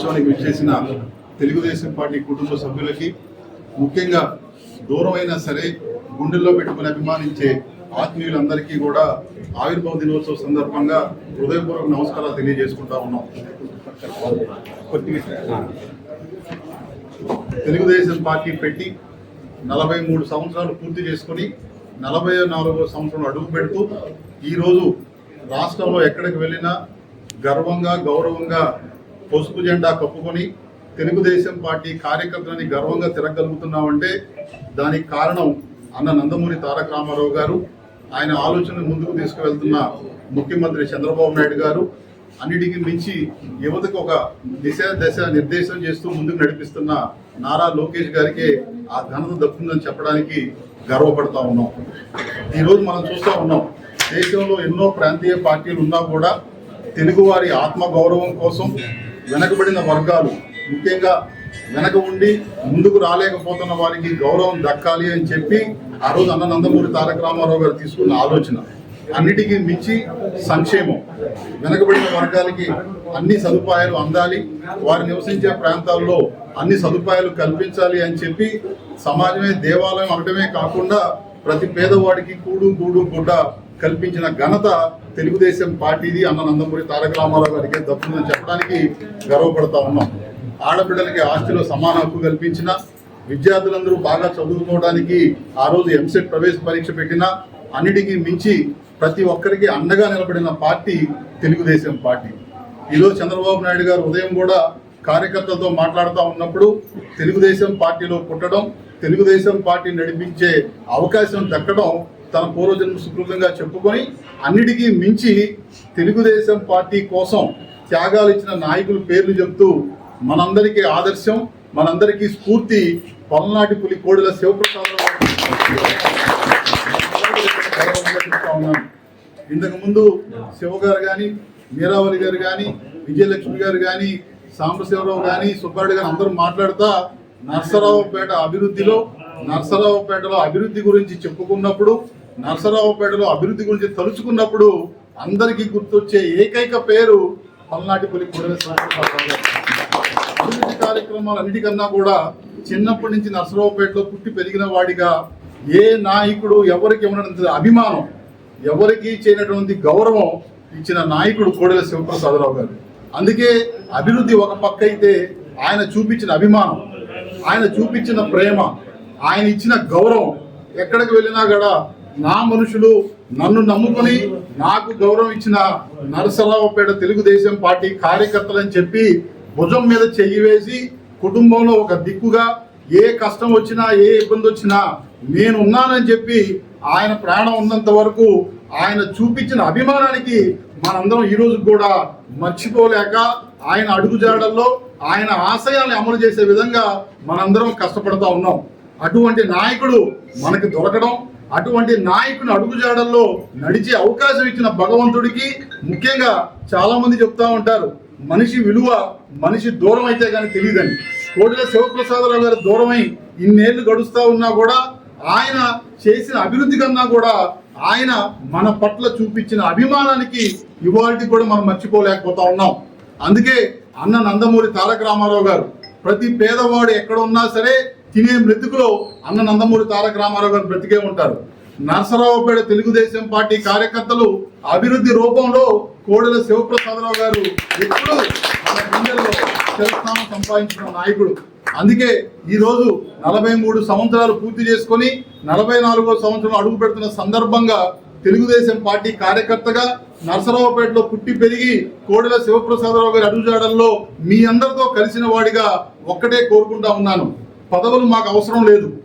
దినోత్సవానికి విచ్చేసిన తెలుగుదేశం పార్టీ కుటుంబ సభ్యులకి ముఖ్యంగా దూరమైనా సరే గుండెల్లో పెట్టుకుని అభిమానించే ఆత్మీయులందరికీ కూడా ఆవిర్భావ దినోత్సవ సందర్భంగా హృదయపూర్వక నమస్కారాలు తెలియజేసుకుంటా ఉన్నాం. తెలుగుదేశం పార్టీ పెట్టి నలభై మూడు సంవత్సరాలు పూర్తి చేసుకొని నలభై నాలుగో సంవత్సరం అడుగు పెడుతూ ఈరోజు రాష్ట్రంలో ఎక్కడికి వెళ్ళినా గర్వంగా గౌరవంగా పసుపు జెండా కప్పుకొని తెలుగుదేశం పార్టీ కార్యకర్తలని గర్వంగా తిరగలుగుతున్నామంటే దానికి కారణం అన్న నందమూరి తారక రామారావు గారు ఆయన ఆలోచన ముందుకు తీసుకువెళ్తున్న ముఖ్యమంత్రి చంద్రబాబు నాయుడు గారు అన్నిటికీ మించి యువతకు ఒక దిశ దశ నిర్దేశం చేస్తూ ముందుకు నడిపిస్తున్న నారా లోకేష్ గారికి ఆ ఘనత దక్కుతుందని చెప్పడానికి గర్వపడతా ఉన్నాం. ఈరోజు మనం చూస్తూ ఉన్నాం దేశంలో ఎన్నో ప్రాంతీయ పార్టీలు ఉన్నా కూడా తెలుగువారి ఆత్మ గౌరవం కోసం వెనకబడిన వర్గాలు ముఖ్యంగా వెనక ఉండి ముందుకు రాలేకపోతున్న వారికి గౌరవం దక్కాలి అని చెప్పి ఆ రోజు అన్న నందమూరి తారక రామారావు గారు తీసుకున్న ఆలోచన. అన్నిటికీ మించి సంక్షేమం. వెనకబడిన వర్గాలకి అన్ని సదుపాయాలు అందాలి. వారు నివసించే ప్రాంతాల్లో అన్ని సదుపాయాలు కల్పించాలి అని చెప్పి సమాజమే దేవాలయం అనడమే కాకుండా ప్రతి పేదవాడికి కూడు గూడు గుడ్డ కల్పించిన ఘనత తెలుగుదేశం పార్టీది అన్న నందమూరి తారక రామారావు గారికి దక్కుతుందని చెప్పడానికి గర్వపడతా ఉన్నాం. ఆడబిడ్డలకి ఆస్తిలో సమాన హక్కు కల్పించిన విద్యార్థులందరూ బాగా చదువుకోవడానికి ఆ రోజు ఎంసెట్ ప్రవేశ పరీక్ష పెట్టిన అన్నిటికీ మించి ప్రతి ఒక్కరికి అండగా నిలబడిన పార్టీ తెలుగుదేశం పార్టీ. ఈరోజు చంద్రబాబు నాయుడు గారు ఉదయం కూడా కార్యకర్తలతో మాట్లాడుతూ ఉన్నప్పుడు తెలుగుదేశం పార్టీలో పుట్టడం తెలుగుదేశం పార్టీ నడిపించే అవకాశం దక్కడం తన పూర్వజన్మ సుకృతంగా చెప్పుకొని అన్నిటికీ మించి తెలుగుదేశం పార్టీ కోసం త్యాగాలు ఇచ్చిన నాయకుల పేర్లు చెబుతూ మనందరికీ ఆదర్శం మనందరికీ స్ఫూర్తి పల్నాటి పులి కోడెల శివప్రసాదరావు ఇంతకుముందు శివ గారు కానీ మీరావళి గారు కానీ విజయలక్ష్మి గారు కానీ సాంబశివరావు కానీ సుబ్బారెడ్డి గారు అందరూ మాట్లాడుతా నర్సరావుపేట అభివృద్ధిలో నర్సరావుపేటలో అభివృద్ధి గురించి చెప్పుకున్నప్పుడు నరసరావుపేటలో అభివృద్ధి గురించి తలుచుకున్నప్పుడు అందరికీ గుర్తొచ్చే ఏకైక పేరు పల్నాటి పులి కోడెల అభివృద్ధి కార్యక్రమాలు అన్నిటికన్నా కూడా చిన్నప్పటి నుంచి నరసరావుపేటలో పుట్టి పెరిగిన వాడిగా ఏ నాయకుడు ఎవరికి ఉన్నటువంటి అభిమానం ఎవరికి చేయనటువంటి గౌరవం ఇచ్చిన నాయకుడు కోడెల శివప్రసాదరావు గారు. అందుకే అభివృద్ధి ఒక పక్క అయితే ఆయన చూపించిన అభిమానం ఆయన చూపించిన ప్రేమ ఆయన ఇచ్చిన గౌరవం ఎక్కడికి వెళ్ళినా కూడా నా మనుషులు నన్ను నమ్ముకొని నాకు గౌరవం ఇచ్చిన నరసరావుపేట తెలుగుదేశం పార్టీ కార్యకర్తలని చెప్పి భుజం మీద చెయ్యి వేసి కుటుంబంలో ఒక దిక్కుగా ఏ కష్టం వచ్చినా ఏ ఇబ్బంది వచ్చినా నేను ఉన్నానని చెప్పి ఆయన ప్రాణం ఉన్నంత వరకు ఆయన చూపించిన అభిమానానికి మనందరం ఈరోజు కూడా మర్చిపోలేక ఆయన అడుగుజాడల్లో ఆయన ఆశయాల్ని అమలు చేసే విధంగా మనందరం కష్టపడతా ఉన్నాం. అటువంటి నాయకుడు మనకి దొరకడం అటువంటి నాయకుని అడుగుజాడల్లో నడిచే అవకాశం ఇచ్చిన భగవంతుడికి ముఖ్యంగా చాలా మంది చెప్తా ఉంటారు మనిషి విలువ మనిషి దూరం అయితే కానీ తెలియదని కోటిల శివప్రసాదరావు గారు దూరమై ఇన్నేళ్ళు గడుస్తా ఉన్నా కూడా ఆయన చేసిన అభివృద్ధి కన్నా కూడా ఆయన మన పట్ల చూపించిన అభిమానానికి ఇవాళకి కూడా మనం మర్చిపోలేకపోతా ఉన్నాం. అందుకే అన్న నందమూరి తారక రామారావు గారు ప్రతి పేదవాడు ఎక్కడ ఉన్నా సరే తినే మృతుకులో అన్న నందమూరి తారక రామారావు గారు బ్రతికే ఉంటారు. నరసరావుపేట తెలుగుదేశం పార్టీ కార్యకర్తలు అభివృద్ధి రూపంలో కోడెల శివప్రసాదరావు గారు ఎప్పుడు మన గుండెల్లో సంపాదించిన నాయకుడు. అందుకే ఈరోజు నలభై మూడు సంవత్సరాలు పూర్తి చేసుకొని నలభై నాలుగో సంవత్సరం అడుగు పెడుతున్న సందర్భంగా తెలుగుదేశం పార్టీ కార్యకర్తగా నరసరావుపేటలో పుట్టి పెరిగి కోడెల శివప్రసాదరావు గారి అడుగుజాడల్లో మీ అందరితో కలిసిన వాడిగా ఒక్కటే కోరుకుంటా ఉన్నాను. పదవులు మాకు అవసరం లేదు.